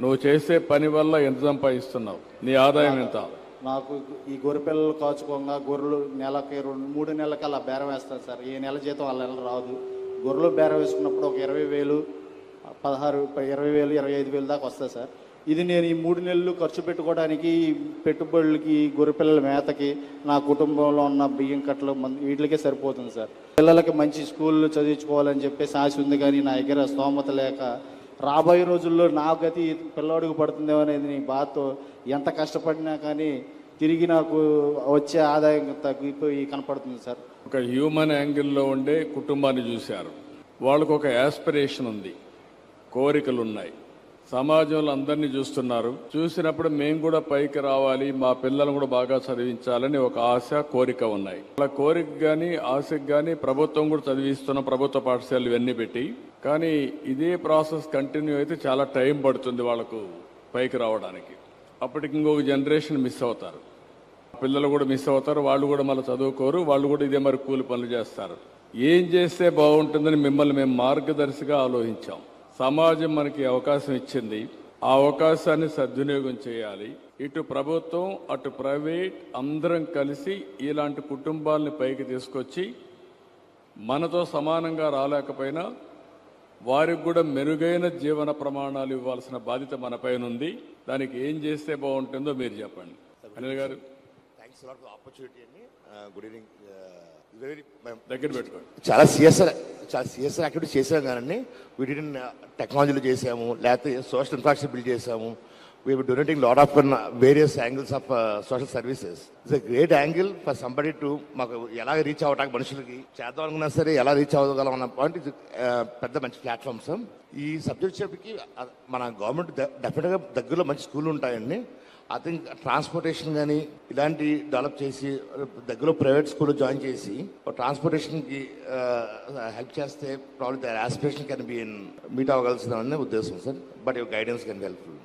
నువ్వు చేసే పని వల్ల ఎంత సంపాదిస్తున్నావు? నీ ఆదాయం ఎంత? నాకు ఈ గొర్రె పిల్లలు కాచుకోగా గొర్రెలు నెలకి రెండు మూడు నెలలకి అలా బేరం వేస్తాను సార్. ఈ నెల జీతం వాళ్ళ నెల రాదు. గొర్రెలు బేరం వేసుకున్నప్పుడు ఒక ఇరవై వేలు పదహారు ఇరవై వేలు ఇరవై ఐదు వేలు దాకా వస్తుంది సార్. ఇది నేను ఈ మూడు నెలలు ఖర్చు పెట్టుకోవడానికి పెట్టుబడులకి గొర్రె పిల్లల మేతకి నా కుటుంబంలో ఉన్న బియ్యం కట్టలు వీటికే సరిపోతుంది సార్. పిల్లలకి మంచి స్కూల్లో చదివించుకోవాలని చెప్పేసి ఆశ ఉంది కానీ నా దగ్గర స్తోమత లేక రాబోయే రోజుల్లో నా గతి పిల్లోడికి పడుతుందేమో అనేది నీ బాధతో ఎంత కష్టపడినా కానీ తిరిగి నాకు వచ్చే ఆదాయం తగ్గిపోయి కనపడుతుంది సార్. ఒక హ్యూమన్ యాంగిల్లో ఉండే కుటుంబాన్ని చూశారు. వాళ్ళకు ఒక యాస్పిరేషన్ ఉంది. కోరికలు ఉన్నాయి సమాజంలో అందరినీ చూస్తున్నారు. చూసినప్పుడు మేము కూడా పైకి రావాలి మా పిల్లలను కూడా బాగా చదివించాలని ఒక ఆశ కోరిక ఉన్నాయి. వాళ్ళ కోరిక కానీ ఆశకు కానీ ప్రభుత్వం కూడా చదివిస్తున్న ప్రభుత్వ పాఠశాలలు ఇవన్నీ పెట్టి కానీ ఇదే ప్రాసెస్ కంటిన్యూ అయితే చాలా టైం పడుతుంది వాళ్ళకు పైకి రావడానికి. అప్పటికి ఇంకొక జనరేషన్ మిస్ అవుతారు. పిల్లలు కూడా మిస్ అవుతారు వాళ్ళు కూడా మళ్ళీ చదువుకోరు వాళ్ళు కూడా ఇదే మరి కూలి పనులు చేస్తారు. ఏం చేస్తే బాగుంటుందని మిమ్మల్ని మేము మార్గదర్శిగా ఆలోచించాం. సమాజం మనకి అవకాశం ఇచ్చింది. ఆ అవకాశాన్ని సద్వినియోగం చేయాలి. ఇటు ప్రభుత్వం అటు ప్రైవేట్ అందరం కలిసి ఇలాంటి కుటుంబాలని పైకి తీసుకొచ్చి మనతో సమానంగా రాలేకపోయినా వారికి కూడా మెరుగైన జీవన ప్రమాణాలు ఇవ్వాల్సిన బాధ్యత మన పైన ఉంది. దానికి ఏం చేస్తే బాగుంటుందో మీరు చెప్పండి. అనిల్ గారు. ఈవినింగ్ వెరీ దగ్గర పెట్టుకోండి. చాలా సిఎస్ఆర్ చాలా యాక్టివిటీ యాక్టివిటీస్ చేసాం కానీ వీటిని టెక్నాలజీలో చేసాము. లేకపోతే సోషల్ ఇన్ఫ్రాస్ట్రక్చర్ బిల్డ్ చేసాము. We donating lot of various angles of social services It's a great angle for somebody to మాకు ఎలా రీచ్ అవ్వటానికి మనుషులకి చేద్దాం అనుకున్నా సరే ఎలా రీచ్ అవ్వగలం అన్న పాయింట్ ఇది uh, పెద్ద మంచి ప్లాట్ఫామ్స్ ఈ సబ్జెక్ట్ చెప్పికి మన గవర్నమెంట్ డెఫినెట్గా దగ్గరలో మంచి స్కూల్ ఉంటాయండి. ఐ థింక్ ట్రాన్స్పోర్టేషన్ కానీ ఇలాంటి డెవలప్ చేసి దగ్గరలో ప్రైవేట్ స్కూల్లో జాయిన్ చేసి ట్రాన్స్పోర్టేషన్కి హెల్ప్ uh, చేస్తే problem their aspiration can be meet అవ్వగలసిన ఉద్దేశం sir but your guidance can helpful